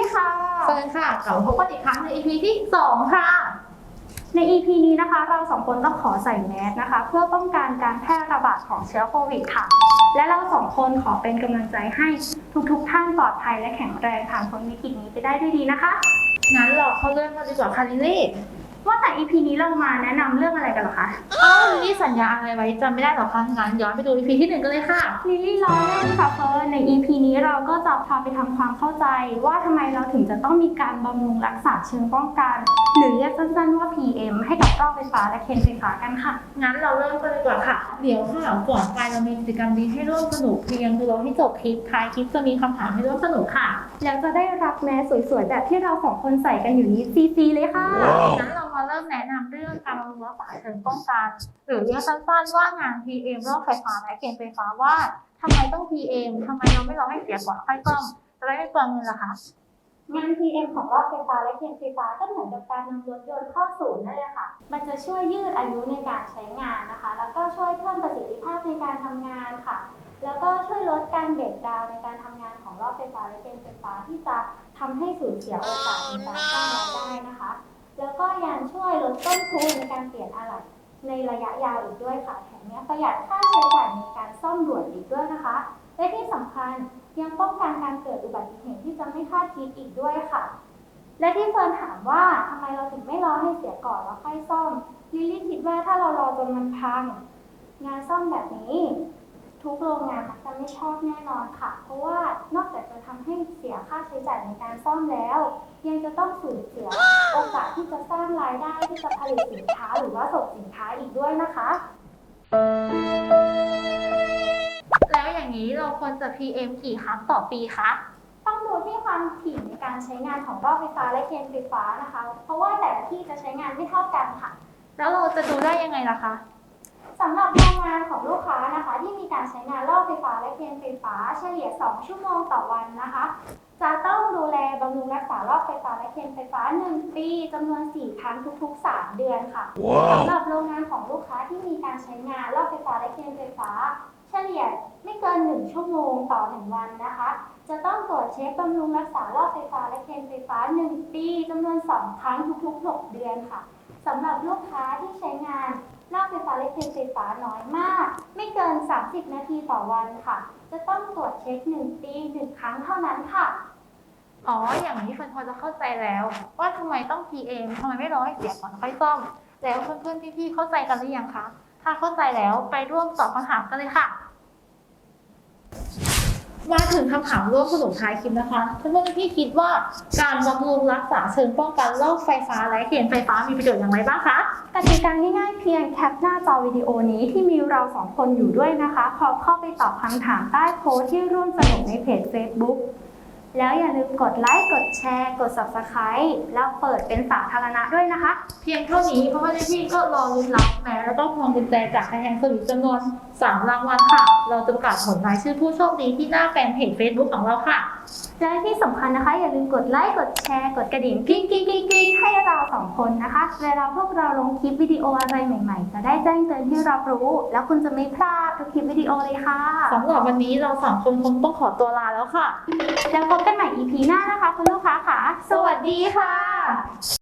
ดีค่ะลิลลี่ค่ะเฟิร์นค่ะกลับมาพบกันอีกครั้งใน EP ที่ 2 ค่ะ ใน EP นี้นะคะ เราสองคนต้องขอใส่แมสนะคะ เพื่อป้องกันการแพร่ระบาดของเชื้อโควิดค่ะ และเราสองคนขอเป็นกำลังใจให้ทุกๆท่านปลอดภัยและแข็งแรงผ่านพ้นวิกฤตนี้ไปได้ด้วยดีนะคะ งั้นเราเข้าเรื่องกันดีกว่าค่ะลิลลี่ ว่าแต่ EP นี้เรามาแนะนำเรื่องอะไรกันเหรอคะ เอ้าลิลลี่สัญญาอะไรไว้จำไม่ได้หรอคะงั้นย้อนไปดู EP ที่หนึ่งกันเลยค่ะ ลิลลี่ล้อเล่นค่ะเฟิร์นใน EP นี้เราก็จะพาไปทำความเข้าใจ ว่าทำไมเราถึงจะต้องมีการบำรุงรักษาเชิงป้องกัน หรือเรียกสั้นๆว่า PM ให้กับรอบไฟฟ้าและเคนไฟฟ้ากันค่ะ งั้นเราเริ่มกันเลยดีกว่าค่ะ เดี๋ยวค่ะก่อนไปเรามีกิจกรรมดีให้ร่วมสนุกเพียงดูเราให้จบคลิปท้ายคลิปจะมีคำถามให้ร่วมสนุกค่ะ แล้วจะได้รับแมสสวยๆ แบบที่เราสองคนใส่กันอยู่นี้ฟรีๆเลยค่ะงั้นเรามาเริ่มแนะนำเรื่องการบำรุงรักษาเชิงป้องกัน หรือเรียกสั้นๆว่างาน PM รอบไฟฟ้าและเกณฑ์ไฟฟ้าว่าทำไมต้อง PM ทำไมเราไม่รอให้เสียก่อนค่อยซ่อมจะได้ไม่เปลืองเงินล่ะคะงาน PM ของรอบไฟฟ้าและเคนไฟฟ้าก็เหมือนกับการนำรถยนต์เข้าศูนย์นั่นแหละค่ะ มันจะช่วยยืดอายุในการใช้งานนะคะ แล้วก็ช่วยเพิ่มประสิทธิภาพในการทำงานค่ะ แล้วก็ช่วยลดการเบรกดาวน์ในการทำงานของรอบไฟฟ้าและเคนไฟฟ้าที่จะทำให้สูญเสียโอกาสในการสร้างรายได้นะคะ แล้วก็ยังช่วยลดต้นทุนในการเปลี่ยนอะไหล่ในระยะยาวอีกด้วยค่ะ แถมยังประหยัดค่าใช้จ่ายในการซ่อมด่วนอีกด้วยนะคะ และที่สำคัญยังป้องกันการเกิดอุบัติเหตุที่จะไม่คาดคิดอีกด้วยค่ะ และที่เฟิร์นถามว่าทำไมเราถึงไม่รอให้เสียก่อนแล้วค่อยซ่อมลิลลี่คิดว่าถ้าเรารอจนมันพังงานซ่อมแบบนี้ ทุกโรงงานมักจะไม่ชอบแน่นอนค่ะ เพราะว่านอกจากจะทำให้เสียค่าใช้จ่ายในการซ่อมแล้ว ยังจะต้องสูญเสียโอกาสที่จะสร้างรายได้ที่จะผลิตสินค้าหรือว่าส่งสินค้าอีกด้วยนะคะ แล้วอย่างนี้เราควรจะ PM กี่ครั้งต่อปีคะต้องดูที่ความถี่ในการใช้งานของรอบไฟฟ้าและเคนไฟฟ้านะคะ เพราะว่าแต่ละที่จะใช้งานไม่เท่ากันค่ะ แล้วเราจะดูได้ยังไงล่ะคะสำหรับโรงงานของลูกค้านะคะที่มี การใช้งานรอบไฟฟ้าและเคนไฟฟ้าเฉลี่ย 2 ชั่วโมงต่อวันนะคะ จะต้องดูแลบำรุงรักษารอบไฟฟ้าและเคนไฟฟ้า 1 ปีจำนวน 4 ครั้งทุก ๆ 3 เดือนค่ะสำหรับโรงงานของลูกค้าที่มีการใช้งานรอบไฟฟ้าและเคนไฟฟ้า เฉลี่ยไม่เกิน 1 ชั่วโมงต่อ 1 วันนะคะ จะต้องตรวจเช็คบำรุงรักษารอบไฟฟ้าและเคนไฟฟ้า 1 ปีจำนวน 2 ครั้งทุก ๆ 6 เดือนค่ะสำหรับลูกค้าที่ใช้งาน รอบไฟฟ้าและเคนไฟฟ้าน้อยมาก ไม่เกิน 30 นาทีต่อวันค่ะ จะต้องตรวจเช็ค1ปี1ครั้งเท่านั้นค่ะ อ๋อ อย่างนี้เฟิร์นพอจะเข้าใจแล้ว ว่าทำไมต้อง PM ทำไมไม่รอให้เสียก่อนค่อยซ่อม แล้วเพื่อนๆพี่ๆเข้าใจกันหรือยังคะ ถ้าเข้าใจแล้วไปร่วมตอบคำถามกันเลยค่ะ มาถึงคำถามร่วมสนุกท้ายคลิปนะคะเพื่อนๆพี่คิดว่าการบำรุงรักษาเชิงป้องกันโรคไฟฟ้าและเขียนไฟฟ้ามีประโยชน์อย่างไรบ้างคะกติกาง่ายๆเพียงแคปหน้าจอวิดีโอนี้ที่มีเราสองคนอยู่ด้วยนะคะพร้อมเข้าไปตอบคำถามใต้โพสต์ที่ร่วมสนุกในเพจ Facebook แล้วอย่าลืมกดไลค์ กดแชร์ กด Subscribe แล้วเปิดเป็นสาธารณะด้วยนะคะ เพียงเท่านี้เพราะว่าพี่ก็รอรุ้นรับแม้แล้วก็พวงกุญแจจากไทยแฮนด์สวิตจำนวน 3 รางวัลค่ะ เราจะประกาศผลรายชื่อผู้โชคดีที่หน้าแฟนเพจ Facebook ของเราค่ะ และที่สำคัญนะคะ อย่าลืมกดไลค์กดแชร์ กดกระดิ่งกริ๊งกริ๊งกริ๊งกริ๊งให้เราสองคนนะคะ เวลาพวกเราลงคลิปวิดีโออะไรใหม่ ๆ จะได้แจ้งเตือนให้รับรู้ แล้วคุณจะไม่พลาดทุกคลิปวิดีโอเลยค่ะ สำหรับวันนี้เราสองคนคงต้องขอตัวลาแล้วค่ะ แล้วพบกันใหม่ EP หน้านะคะ คุณลูกค้าค่ะ สวัสดีค่ะ